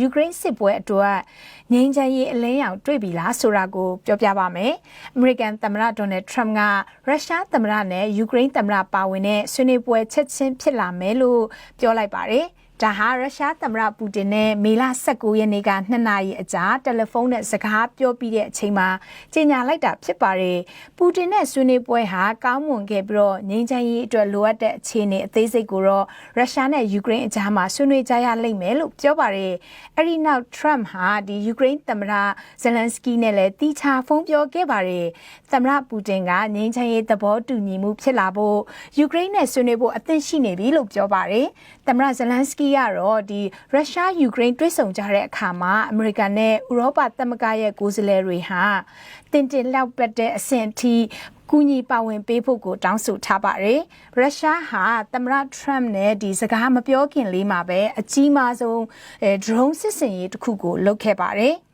ယူကရိန်းစစ်ပွဲအတွက်ငြိမ်းချမ်းရေးအလင်းရောင်တွေ့ပြီလားဆိုတာကိုပြောပြပါမယ်။အမေရိကန်သမ္မတဒေါ်နယ်ထရမ့်ကရုရှားသမ္မတနဲ့ယူကရိန်းသမ္မတပါဝင်တဲ့ဆွေးနွေးပွဲချက်ချင်းဖြစ်လာမယ်လို့ပြောလိုက်ပါတယ်။ ဒါဟာရုရှားသမ္မတပူတင်နဲ့မေလ19ရက်နေ့က2နာရီအကြာတယ်လီဖုန်းနဲ့စကားပြောပြီးတဲ့အချိန်မှာကြေညာလိုက်တာဖြစ်ပါတယ်။ပူတင်နဲ့ဆွေးနွေးပွဲဟာကောင်းမွန်ခဲ့ပြီးတော့ငြိမ်းချမ်းရေးအတွက်လိုအပ်တဲ့အခြေအနေအသေးစိတ်ကိုတော့ရုရှားနဲ့ယူကရိန်းအကြားမှာဆွေးနွေးကြရလိမ့်မယ်လို့ပြောပါတယ်။အဲဒီနောက် Trump ဟာဒီယူကရိန်းသမ္မတဇယ်လန်စကီနဲ့လည်းတီချာဖုန်းပြောခဲ့ပါတယ်။သမ္မတပူတင်ကငြိမ်းချမ်းရေးသဘောတူညီမှုဖြစ်လာဖို့ယူကရိန်းနဲ့ဆွေးနွေးဖို့အသင့်ရှိနေပြီလို့ပြောပါတယ်။သမ္မတဇယ်လန်စကီကတော့ဒီရုရှားယူကရိန်းတွဲဆောင်ကြတဲ့အခါမှာအမေရိကန်နဲ့ဥရောပသမဂ္ဂရဲ့ကိုယ်စားလှယ်တွေဟာတင်တင်လောက်ပတ်တဲ့အဆင့်အထိကူညီပါဝင်ပေးဖို့ကိုတောင်းဆိုထားပါတယ်။ရုရှားဟာသမ္မတထရမ့်နဲ့ဒီစကားမပြောခင်လေးမှာပဲအကြီးမားဆုံးအဲ drone စစ်စင်ရေးတစ်ခုကိုလုပ်ခဲ့ပါတယ်။